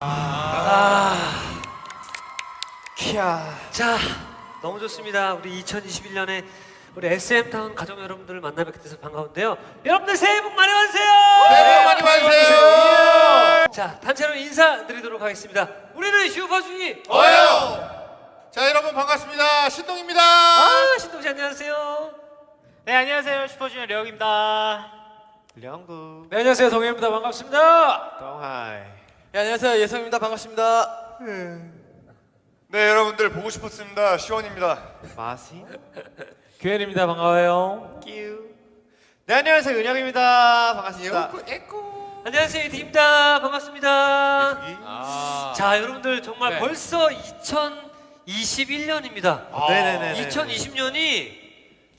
아. 키야. 자, 너무 좋습니다. 우리 2021년에 우리 SM타운 가족 여러분들을 만나 뵙게 돼서 반가운데요. 여러분들 새해 복 많이 받으세요. 새해 복 많이 받으세요. 자, 단체로 인사드리도록 하겠습니다. 우리는 슈퍼주니. 어요. 자 여러분 반갑습니다. 신동입니다. 아, 신동 씨 안녕하세요. 네 안녕하세요 슈퍼주니어 려욱입니다. 령구. 네 안녕하세요 동해입니다 반갑습니다. 동하이. 네 안녕하세요 예성입니다 반갑습니다. 네 여러분들 보고 싶었습니다. 시원입니다. 마시. 규현입니다 반가워요. 끼우. 네 안녕하세요 은혁입니다. 반갑습니다. 에코. 안녕하세요, 이디입니다. 반갑습니다. 아, 자, 여러분들 정말 네. 벌써 2021년입니다. 네네네. 2020년이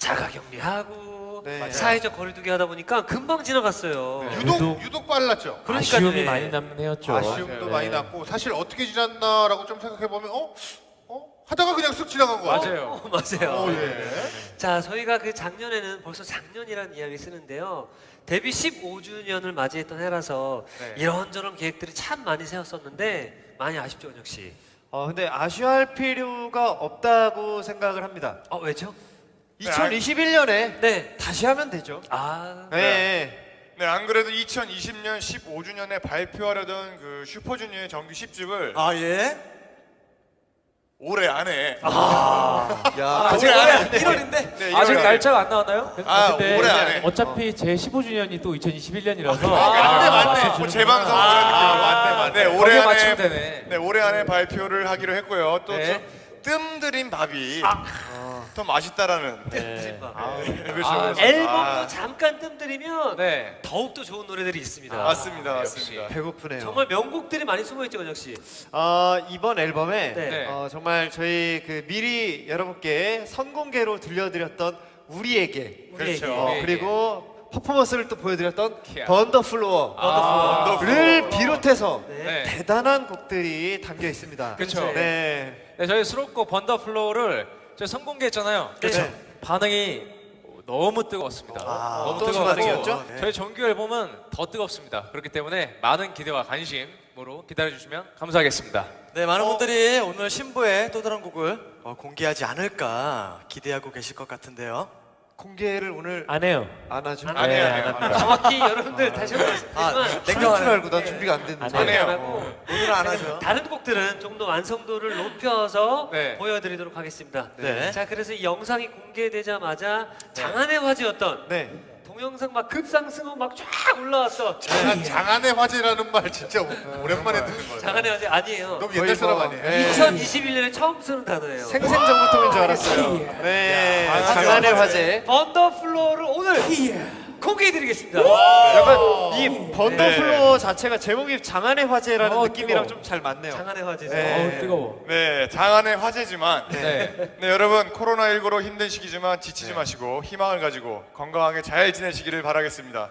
자가격리하고 네. 사회적 거리두기 하다 보니까 금방 지나갔어요. 유독 유독 빨랐죠. 그러니까요. 아쉬움이 네. 많이 남는 해였죠. 아쉬움도 네. 많이 났고 사실 어떻게 지났나라고 좀 생각해 보면 어? 어? 하다가 그냥 쓱 지나간 거야. 맞아요. 어, 맞아요. 어, 예. 자, 저희가 그 작년에는 벌써 작년이라는 이야기 쓰는데요. 데뷔 15주년을 맞이했던 해라서 네. 이런저런 계획들이 참 많이 세웠었는데 많이 아쉽죠, 은혁 씨. 어 근데 아쉬워할 필요가 없다고 생각을 합니다. 어, 왜죠? 2021년에 네. 다시 하면 되죠. 아, 네. 네, 안 그래도 2020년 15주년에 발표하려던 그 슈퍼주니어의 정규 10집을 아 예? 올해 안에 야 아직 안 해. 1월인데 네, 아직 1월 안에. 날짜가 안 나왔나요? 아, 근데 올해 안에. 어차피 제 15주년이 또 2021년이라서 맞네 맞네. 뭐 재방송 그런 맞네 맞네. 네, 올해 거기에 안에. 네, 올해 안에 발표를 하기로 했고요. 또 네. 저 뜸 들인 밥이 더 맛있다라는 네. 그렇죠. 아, 앨범도 아, 잠깐 뜸들이면 네. 더욱더 좋은 노래들이 있습니다. 맞습니다. 맞습니다. 배고프네요. 정말 명곡들이 많이 숨어있죠, 은혁 씨. 어, 이번 앨범에 네. 네. 어, 정말 저희 그 미리 여러분께 선공개로 들려드렸던 우리에게 우리에게. 그렇죠. 어, 우리에게. 그리고 퍼포먼스를 또 보여드렸던. 번더플로어를 아, 비롯해서 네. 대단한 곡들이 담겨 있습니다. 그쵸. 네. 네, 저희 수록곡 번더플로우를 저희 선공개했잖아요. 그렇죠. 네. 반응이 너무 뜨거웠습니다. 너무 어떤 반응이었죠? 네. 저희 정규 앨범은 더 뜨겁습니다. 그렇기 때문에 많은 기대와 관심으로 기다려주시면 감사하겠습니다. 네 많은 분들이 오늘 신부의 또 다른 곡을 어, 공개하지 않을까 기대하고 계실 것 같은데요 공개를 오늘 안 해요. 안 하죠? 안안 해요, 네, 안 해요. 안 합니다. 정확히 여러분들 다시 한번 아 말씀드리지만 그런 줄 냉정하네 알고 난 준비가 안 됐는데. 안 해요. 하고 오늘은 안 하죠 다른 곡들은 좀 더 완성도를 높여서 네. 보여드리도록 하겠습니다. 네. 자, 그래서 이 영상이 공개되자마자 장안의 화제였던 네. 동영상 막 급상승하고 막쫙 올라왔어. 장안, 장안의 화제라는 말 진짜 오- 오랜만에 듣는 거예요. 장안의 화제 아니에요. 너무 거의 옛날 사람 뭐, 아니에요? 네. 2021년에 처음 쓰는 단어예요. 생생정보통인 줄 알았어요. 네. 장안의 화제. 번더플로어를 오늘 공개해드리겠습니다. 약간 이 번더플로어 자체가 제목이 장안의 화제라는 어, 느낌이랑 뜨거워. 좀 잘 맞네요. 장안의 화제죠. 네. 어우 뜨거워. 네, 장안의 화제지만 네. 네, 여러분 코로나 19로 힘든 시기지만 지치지 마시고 희망을 가지고 건강하게 잘 지내시기를 바라겠습니다.